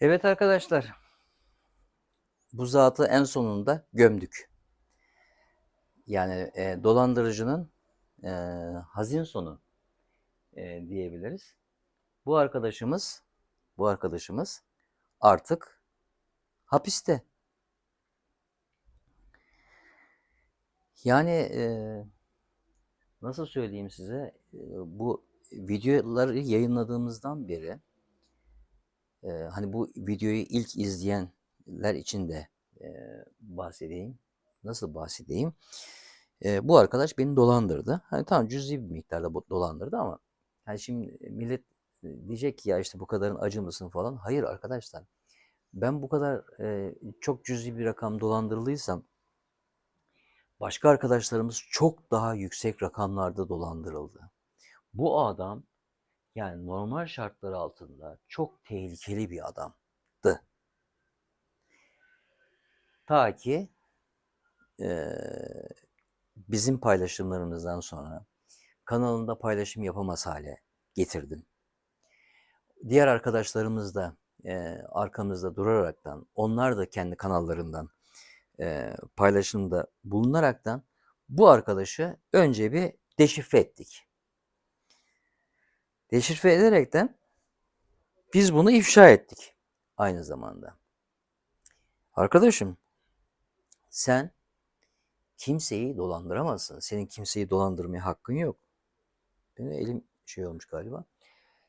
Evet arkadaşlar, bu zatı en sonunda gömdük. Yani e, dolandırıcının e, hazin sonu e, diyebiliriz. Bu arkadaşımız, bu arkadaşımız artık hapiste. Yani e, nasıl söyleyeyim size, e, bu videoları yayınladığımızdan beri ee, hani bu videoyu ilk izleyenler için de e, bahsedeyim. Nasıl bahsedeyim? Ee, bu arkadaş beni dolandırdı. Hani tamam cüzi bir miktarda dolandırdı ama hani şimdi millet e, diyecek ki ya işte bu kadarın acı mısın falan. Hayır arkadaşlar. Ben bu kadar e, çok cüzi bir rakam dolandırıldıysam başka arkadaşlarımız çok daha yüksek rakamlarda dolandırıldı. Bu adam yani normal şartlar altında çok tehlikeli bir adamdı. Ta ki eee, bizim paylaşımlarımızdan sonra kanalında paylaşım yapamaz hale getirdim. Diğer arkadaşlarımız da eee, arkamızda duraraktan, onlar da kendi kanallarından eee, paylaşımda bulunaraktan bu arkadaşı önce bir deşifre ettik. Deşifre ederekten biz bunu ifşa ettik aynı zamanda. Arkadaşım sen kimseyi dolandıramazsın. Senin kimseyi dolandırmaya hakkın yok. Benim elim şey olmuş galiba.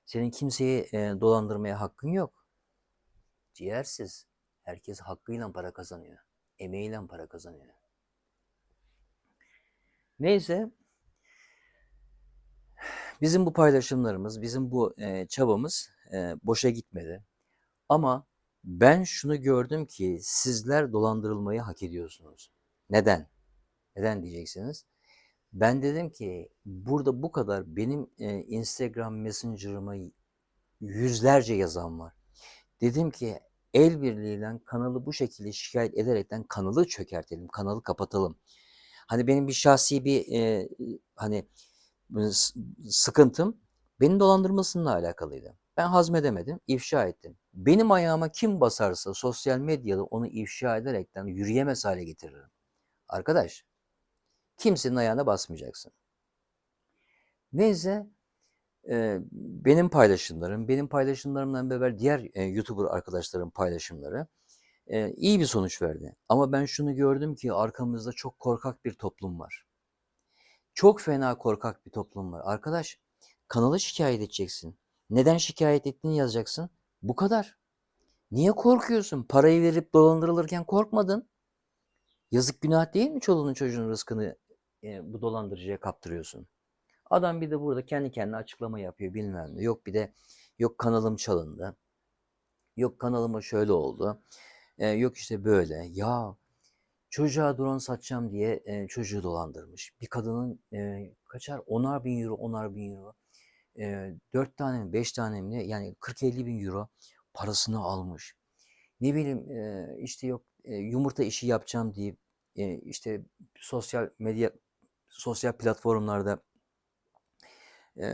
Senin kimseyi e, dolandırmaya hakkın yok. Ciğersiz. Herkes hakkıyla para kazanıyor. Emeğiyle para kazanıyor. Neyse bizim bu paylaşımlarımız, bizim bu e, çabamız e, boşa gitmedi. Ama ben şunu gördüm ki sizler dolandırılmayı hak ediyorsunuz. Neden? Neden diyeceksiniz? Ben dedim ki burada bu kadar benim e, Instagram Messenger'ıma yüzlerce yazan var. Dedim ki el birliğiyle kanalı bu şekilde şikayet ederekten kanalı çökertelim, kanalı kapatalım. Hani benim bir şahsi bir e, hani sıkıntım beni dolandırmasıyla alakalıydı. Ben hazmedemedim, ifşa ettim. Benim ayağıma kim basarsa sosyal medyada onu ifşa ederekten yürüyemez hale getiririm. Arkadaş, kimsenin ayağına basmayacaksın. Neyse, e, benim paylaşımlarım, benim paylaşımlarımla beraber diğer e, YouTuber arkadaşlarım paylaşımları e, iyi bir sonuç verdi. Ama ben şunu gördüm ki arkamızda çok korkak bir toplum var. Çok fena korkak bir toplum var. Arkadaş, kanalı şikayet edeceksin. Neden şikayet ettiğini yazacaksın. Bu kadar. Niye korkuyorsun? Parayı verip dolandırılırken korkmadın. Yazık günah değil mi çoluğunun çocuğunun rızkını e, bu dolandırıcıya kaptırıyorsun? Adam bir de burada kendi kendine açıklama yapıyor bilmem ne. Yok bir de yok kanalım çalındı. Yok kanalıma şöyle oldu. E, yok işte böyle. Ya çocuğa drone satacağım diye e, çocuğu dolandırmış. Bir kadının e, kaçar? Onar bin euro, onar bin euro. E, 4 tane mi, 5 tane mi? Yani 40-50 bin euro parasını almış. Ne bileyim e, işte yok e, yumurta işi yapacağım deyip e, işte sosyal medya sosyal platformlarda e,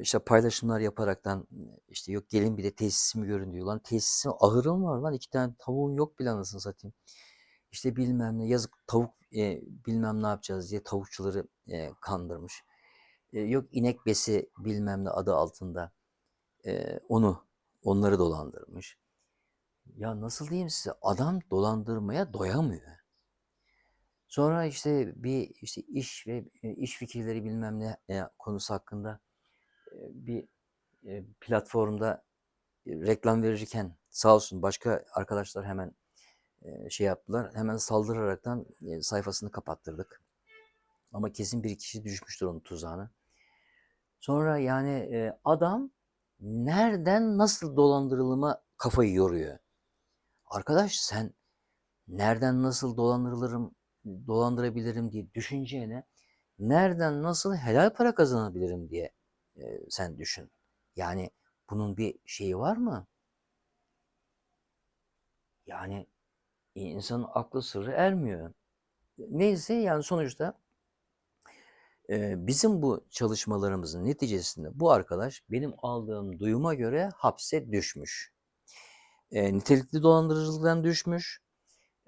işte paylaşımlar yaparaktan işte yok gelin bir de tesisimi görün diyor lan tesisim ahırım var lan iki tane tavuğun yok bile anasını satayım. İşte bilmem ne yazık tavuk e, bilmem ne yapacağız diye tavukçuları e, kandırmış. E, yok inek besi bilmem ne adı altında e, onu onları dolandırmış. Ya nasıl diyeyim size adam dolandırmaya doyamıyor. Sonra işte bir işte iş ve e, iş fikirleri bilmem ne e, konusu hakkında e, bir platformda reklam verirken sağ olsun başka arkadaşlar hemen şey yaptılar. Hemen saldıraraktan sayfasını kapattırdık. Ama kesin bir kişi düşmüştür onun tuzağına. Sonra yani adam nereden nasıl dolandırılıma kafayı yoruyor. Arkadaş sen nereden nasıl dolandırılırım, dolandırabilirim diye düşüneceğine nereden nasıl helal para kazanabilirim diye sen düşün. Yani bunun bir şeyi var mı? Yani insanın aklı sırrı ermiyor. Neyse yani sonuçta e, bizim bu çalışmalarımızın neticesinde bu arkadaş benim aldığım duyuma göre hapse düşmüş. e, nitelikli dolandırıcılıktan düşmüş.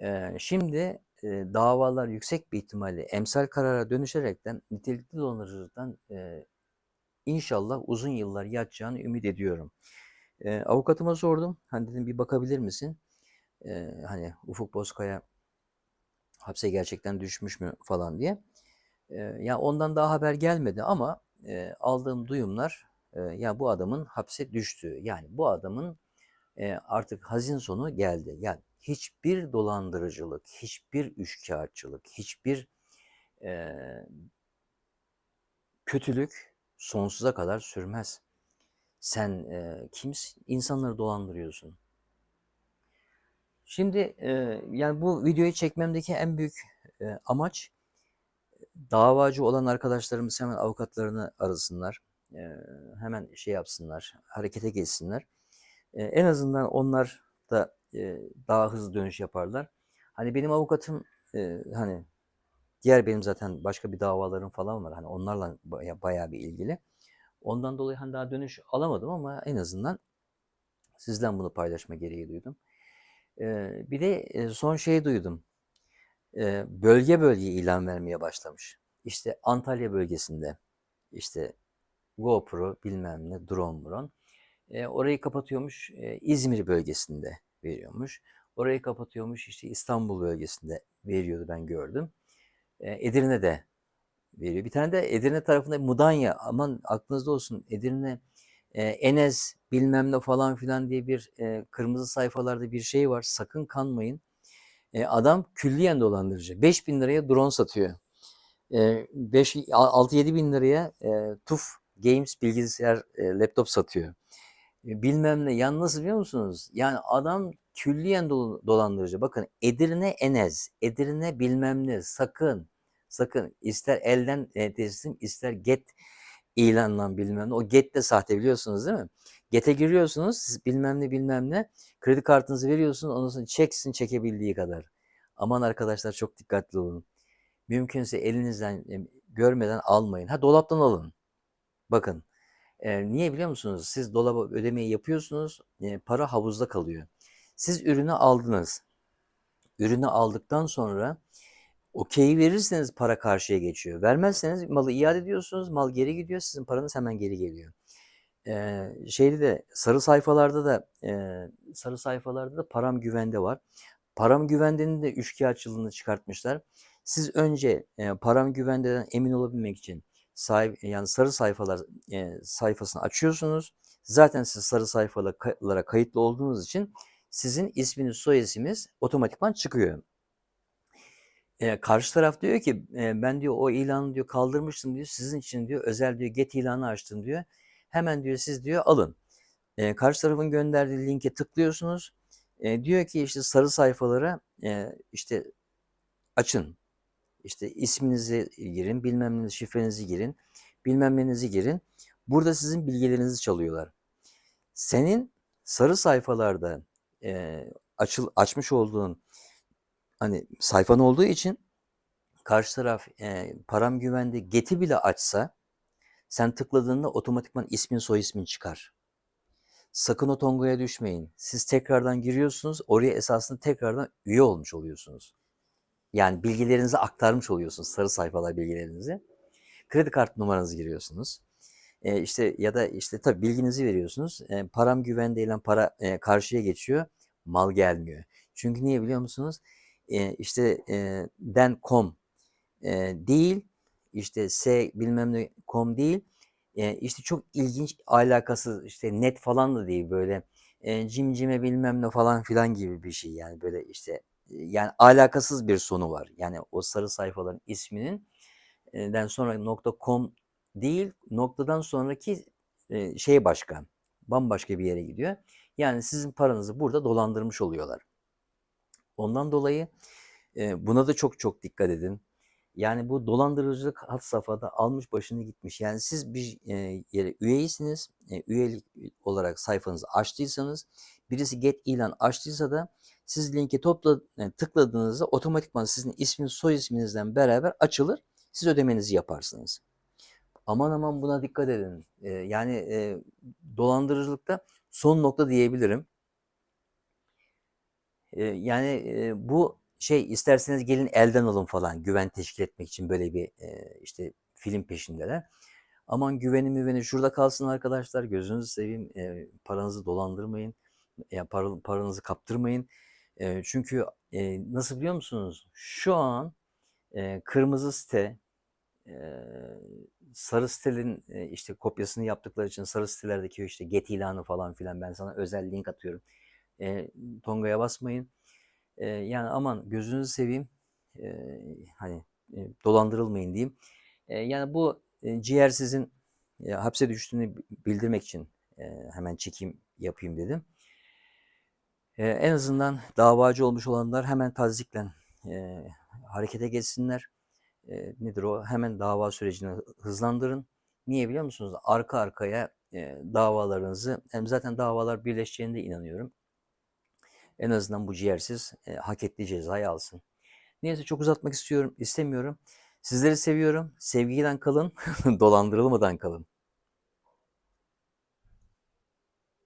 E, şimdi e, davalar yüksek bir ihtimalle emsal karara dönüşerekten nitelikli dolandırıcılıktan e, inşallah uzun yıllar yatacağını ümit ediyorum. E, avukatıma sordum. Hani dedim bir bakabilir misin? E, hani Ufuk Bozkaya hapse gerçekten düşmüş mü falan diye. E, ya ondan daha haber gelmedi ama e, aldığım duyumlar e, ya bu adamın hapse düştüğü yani bu adamın e, artık hazin sonu geldi. Yani hiçbir dolandırıcılık, hiçbir üçkağıtçılık, hiçbir e, kötülük sonsuza kadar sürmez. Sen e, kimsin? İnsanları dolandırıyorsun. Şimdi e, yani bu videoyu çekmemdeki en büyük e, amaç davacı olan arkadaşlarımız hemen avukatlarını arasınlar. E, hemen şey yapsınlar, harekete geçsinler. En azından onlar da daha hızlı dönüş yaparlar. Hani benim avukatım hani diğer benim zaten başka bir davalarım falan var. Hani onlarla baya, bayağı bir ilgili. Ondan dolayı hani daha dönüş alamadım ama en azından sizden bunu paylaşma gereği duydum. Bir de son şeyi duydum. Bölge bölge ilan vermeye başlamış. İşte Antalya bölgesinde işte GoPro bilmem ne drone drone. Orayı kapatıyormuş İzmir bölgesinde veriyormuş. Orayı kapatıyormuş işte İstanbul bölgesinde veriyordu ben gördüm. E, Edirne'de veriyor. Bir tane de Edirne tarafında Mudanya aman aklınızda olsun Edirne e, Enes bilmem ne falan filan diye bir e, kırmızı sayfalarda bir şey var. Sakın kanmayın. E, adam külliyen dolandırıcı. 5000 liraya drone satıyor. E, 6-7 bin liraya e, TUF Games bilgisayar e, laptop satıyor. E, bilmem ne. Yani nasıl biliyor musunuz? Yani adam külliyen dolandırıcı. Bakın Edirne Enez, Edirne bilmem ne. Sakın, sakın. ister elden teslim, ister get ilanla bilmem ne. O get de sahte biliyorsunuz değil mi? Get'e giriyorsunuz, siz bilmem ne bilmem ne. Kredi kartınızı veriyorsunuz, ondan sonra çeksin çekebildiği kadar. Aman arkadaşlar çok dikkatli olun. Mümkünse elinizden görmeden almayın. Ha dolaptan alın. Bakın e, niye biliyor musunuz? Siz dolaba ödemeyi yapıyorsunuz, e, para havuzda kalıyor. Siz ürünü aldınız. Ürünü aldıktan sonra okeyi verirseniz para karşıya geçiyor. Vermezseniz malı iade ediyorsunuz, mal geri gidiyor, sizin paranız hemen geri geliyor. Ee, şeyde de sarı sayfalarda da e, sarı sayfalarda da param güvende var. Param güvendenin de üçkağıtçılığını çıkartmışlar. Siz önce e, param güvendeden emin olabilmek için sahip yani sarı sayfalar e, sayfasını açıyorsunuz. Zaten siz sarı sayfalara kayıtlı olduğunuz için sizin isminiz, soy isminiz otomatikman çıkıyor. E, karşı taraf diyor ki e, ben diyor o ilanı diyor kaldırmıştım diyor sizin için diyor özel diyor get ilanı açtım diyor. Hemen diyor siz diyor alın. E, karşı tarafın gönderdiği linke tıklıyorsunuz. E, diyor ki işte sarı sayfalara e, işte açın. İşte isminizi girin, bilmem ne şifrenizi girin, bilmem nenizi girin. Burada sizin bilgilerinizi çalıyorlar. Senin sarı sayfalarda e, açıl açmış olduğun hani sayfan olduğu için karşı taraf e, param güvende geti bile açsa sen tıkladığında otomatikman ismin soy ismin çıkar. Sakın o tongoya düşmeyin. Siz tekrardan giriyorsunuz. Oraya esasında tekrardan üye olmuş oluyorsunuz. Yani bilgilerinizi aktarmış oluyorsunuz. Sarı sayfalar bilgilerinizi. Kredi kart numaranızı giriyorsunuz. E, işte ya da işte tabii bilginizi veriyorsunuz. E, param güvende ile para e, karşıya geçiyor. Mal gelmiyor. Çünkü niye biliyor musunuz? E, işte e, den.com e, değil, işte s bilmem ne com değil. E, işte çok ilginç alakası işte net falan da değil böyle e, cimcime bilmem ne falan filan gibi bir şey yani böyle işte yani alakasız bir sonu var. Yani o sarı sayfaların isminin den sonra nokta .com değil noktadan sonraki şey başka. Bambaşka bir yere gidiyor. Yani sizin paranızı burada dolandırmış oluyorlar. Ondan dolayı buna da çok çok dikkat edin. Yani bu dolandırıcılık hat safhada almış başını gitmiş. Yani siz bir yere üyeysiniz. Üyelik olarak sayfanızı açtıysanız birisi get ilan açtıysa da siz linki topla, yani tıkladığınızda otomatikman sizin isminiz soy isminizden beraber açılır. Siz ödemenizi yaparsınız. Aman aman buna dikkat edin. Yani dolandırıcılıkta son nokta diyebilirim. Yani, bu şey isterseniz gelin elden alın falan güven teşkil etmek için böyle bir, işte film peşindeler. Aman güveni müveni şurada kalsın arkadaşlar gözünüzü seveyim, eee, paranızı dolandırmayın, ya para paranızı kaptırmayın. Çünkü, nasıl biliyor musunuz? Şu an, kırmızı site, sarı sitenin, işte kopyasını yaptıkları için sarı sitelerdeki işte get ilanı falan filan ben sana özel link atıyorum. Eee, tongaya basmayın. Eee, yani aman gözünüzü seveyim, eee, hani, eee, dolandırılmayın diyeyim. Eee, yani bu, eee, ciğersizin, eee, hapse düştüğünü bi bildirmek için, eee, hemen çekim yapayım dedim. Eee, en azından davacı olmuş olanlar hemen taziklen, eee, harekete geçsinler. Eee, nedir o? Hemen dava sürecini hı hızlandırın. Niye biliyor musunuz? Arka arkaya, eee, davalarınızı hem zaten davalar birleşeceğine de inanıyorum. En azından bu ciğersiz, eee, hak ettiği cezayı alsın. Neyse çok uzatmak istiyorum istemiyorum. Sizleri seviyorum. Sevgiyle kalın, dolandırılmadan kalın.